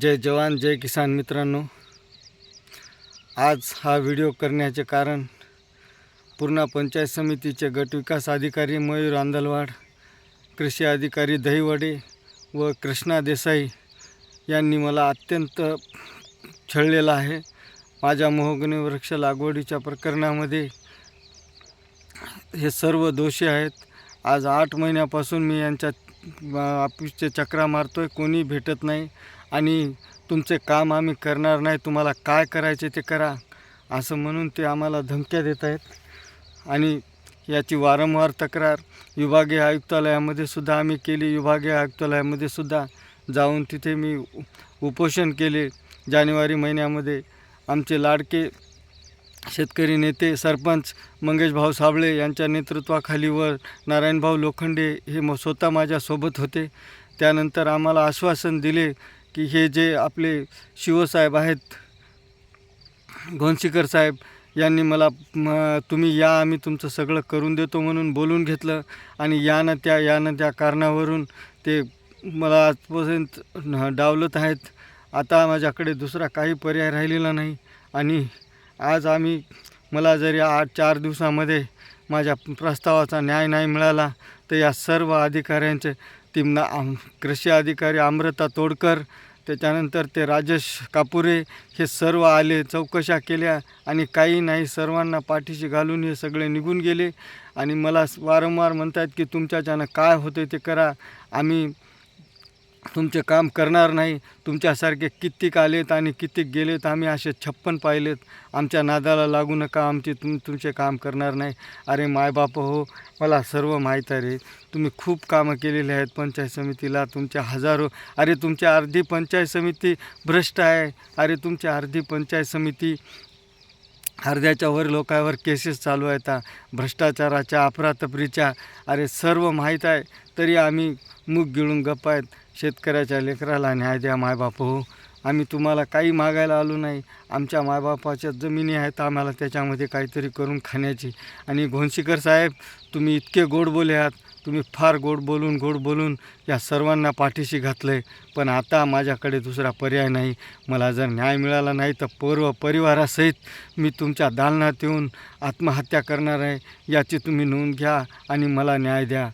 जय जवान जय किसान मित्रांनो. आज हा व्हिडिओ करण्याचे कारण पूर्णा पंचायत समितीचे गट विकास अधिकारी मयूर आंदलवाड कृषी अधिकारी दहिवडे व कृष्णा देसाई यांनी मला अत्यंत छळलेलं आहे. माझ्या मोहगणी वृक्ष लागवडीच्या प्रकरणामध्ये हे सर्व दोषी आहेत. आज आठ महिन्यापासून मी यांच्या ऑफिसचे चक्रा मारतो आहे कोणी भेटत नाही. आणि तुमचे काम आम्ही करणार नाही तुम्हाला काय करायचे ते करा असं म्हणून ते आम्हाला धमक्या देत आहेत. आणि याची वारंवार तक्रार विभागीय आयुक्तालयामध्ये सुद्धा आम्ही केली. विभागीय आयुक्तालयामध्ये सुद्धा जाऊन तिथे मी उपोषण केले. जानेवारी महिन्यामध्ये आमचे लाडके शेतकरी नेते सरपंच मंगेश भाऊ साबळे यांच्या नेतृत्वाखाली व नारायणभाऊ लोखंडे हे म स्वतः माझ्यासोबत होते. त्यानंतर आम्हाला आश्वासन दिले की हे जे आपले शिवसाहेब आहेत घोणशीकर साहेब यांनी मला तुम्ही या आम्ही तुमचं सगळं करून देतो म्हणून बोलून घेतलं आणि यानं त्या यानं त्या कारणावरून ते मला आजपर्यंत डावलत आहेत. आता माझ्याकडे दुसरा काही पर्याय राहिलेला नाही आणि आज आम्ही मला जरी आठ चार दिवसामध्ये माझ्या प्रस्तावाचा न्याय नाही मिळाला तर या सर्व अधिकाऱ्यांचे तिमना आम कृषी अधिकारी अमृता तोडकर त्याच्यानंतर ते राजेश कापुरे हे सर्व आले चौकशा केल्या आणि काही नाही सर्वांना पाठीशी घालून हे सगळे निघून गेले. आणि मला वारंवार म्हणतात की तुमच्याच्यानं काय होते ते करा. आम्ही तुमचे काम करणार नाही. तुमच्यासारखे कित्येक आलेत आणि कित्येक गेलेत. आम्ही असे छप्पन पाहिलेत. आमच्या नादाला लागू नका. आमचे तुम तुमचे काम करणार नाही. अरे मायबाप हो मला सर्व माहीत आहे रे. तुम्ही खूप कामं केलेली आहेत पंचायत समितीला. तुमच्या हजारो अरे तुमची अर्धी पंचायत समिती भ्रष्ट आहे. अरे तुमची अर्धी पंचायत समिती अर्ध्याच्या वर लोकांवर केसेस चालू आहेत. भ्रष्टाचाराच्या अफरातफरीच्या अरे सर्व माहीत आहे. तरी आम्ही मूग गिळून गप्प आहेत. शेतकऱ्याच्या लेकराला न्याय द्या मायबाप हो आम्ही तुम्हाला काही मागायला आलो नाही. आमच्या मायबापाच्या जमिनी आहेत आम्हाला त्याच्यामध्ये काहीतरी करून खाण्याची. आणि घोणशीकर साहेब तुम्ही इतके गोड बोले आहात. तुम्ही फार गोड बोलून गोड बोलून या सर्वांना पाठीशी घातलं आहे पण आता माझ्याकडे दुसरा पर्याय नाही. मला जर न्याय मिळाला नाही तर पूर्व परिवारासहित मी तुमच्या दालनात येऊन आत्महत्या करणार आहे. याची तुम्ही नोंद घ्या आणि मला न्याय द्या.